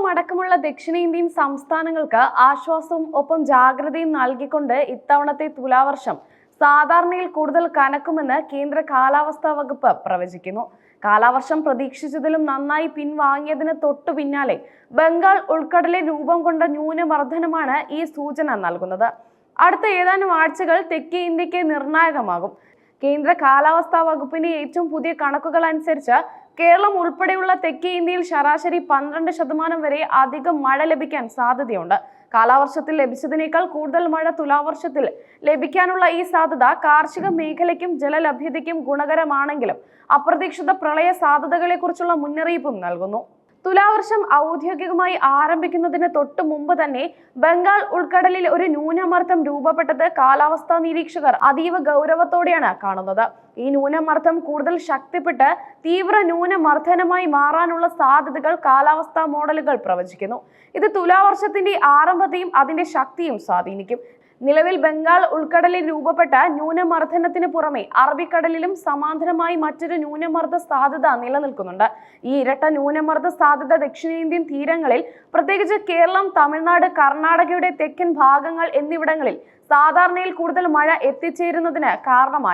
കേരളം അടക്കമുള്ള ദക്ഷിണേന്ത്യൻ സംസ്ഥാനങ്ങൾക്ക് ആശ്വാസവും ഒപ്പം ജാഗ്രതയും നൽകിക്കൊണ്ട് ഇത്തവണത്തെ തുലാവർഷം സാധാരണയിൽ കൂടുതൽ കനക്കുമെന്ന് കേന്ദ്ര കാലാവസ്ഥാ വകുപ്പ് പ്രവചിക്കുന്നു. കാലാവർഷം പ്രതീക്ഷിച്ചതിലും നന്നായി പിൻവാങ്ങിയതിന് തൊട്ടു പിന്നാലെ ബംഗാൾ ഉൾക്കടലിൽ രൂപം കൊണ്ട ന്യൂനമർദ്ദനമാണ് ഈ സൂചന നൽകുന്നത്. അടുത്ത ഏതാനും ആഴ്ചകൾ തെക്കേ ഇന്ത്യയ്ക്ക് നിർണായകമാകും. കേന്ദ്ര കാലാവസ്ഥാ വകുപ്പിന്റെ ഏറ്റവും പുതിയ കണക്കുകൾ അനുസരിച്ച് കേരളം ഉൾപ്പെടെയുള്ള തെക്കേ ഇന്ത്യയിൽ ശരാശരി പന്ത്രണ്ട് ശതമാനം വരെ അധികം മഴ ലഭിക്കാൻ സാധ്യതയുണ്ട്. കാലാവർഷത്തിൽ ലഭിച്ചതിനേക്കാൾ കൂടുതൽ മഴ തുലാവർഷത്തിൽ ലഭിക്കാനുള്ള ഈ സാധ്യത കാർഷിക മേഖലയ്ക്കും ജലലഭ്യതയ്ക്കും ഗുണകരമാണെങ്കിലും അപ്രതീക്ഷിത പ്രളയ സാധ്യതകളെക്കുറിച്ചുള്ള മുന്നറിയിപ്പും നൽകുന്നു. തുലാവർഷം ഔദ്യോഗികമായി ആരംഭിക്കുന്നതിന് തൊട്ടു മുമ്പ് തന്നെ ബംഗാൾ ഉൾക്കടലിൽ ഒരു ന്യൂനമർദ്ദം രൂപപ്പെട്ടത് കാലാവസ്ഥാ നിരീക്ഷകർ അതീവ ഗൗരവത്തോടെയാണ് കാണുന്നത്. ഈ ന്യൂനമർദ്ദം കൂടുതൽ ശക്തിപ്പെട്ട് തീവ്ര ന്യൂനമർദ്ദനമായി മാറാനുള്ള സാധ്യതകൾ കാലാവസ്ഥാ മോഡലുകൾ പ്രവചിക്കുന്നു. ഇത് തുലാവർഷത്തിന്റെ ആരംഭത്തെയും അതിന്റെ ശക്തിയും സ്വാധീനിക്കും. നിലവിൽ ബംഗാൾ ഉൾക്കടലിൽ രൂപപ്പെട്ട ന്യൂനമർദ്ദനത്തിന് പുറമെ അറബിക്കടലിലും സമാന്തരമായി മറ്റൊരു ന്യൂനമർദ്ദ സാധ്യത നിലനിൽക്കുന്നുണ്ട്. ഈ ഇരട്ട ന്യൂനമർദ്ദ സാധ്യത ദക്ഷിണേന്ത്യൻ തീരങ്ങളിൽ പ്രത്യേകിച്ച് കേരളം തമിഴ്നാട് കർണാടകയുടെ തെക്കൻ ഭാഗങ്ങൾ എന്നിവിടങ്ങളിൽ സാധാരണയിൽ കൂടുതൽ മഴ എത്തിച്ചേരുന്നതിന് കാരണമായി.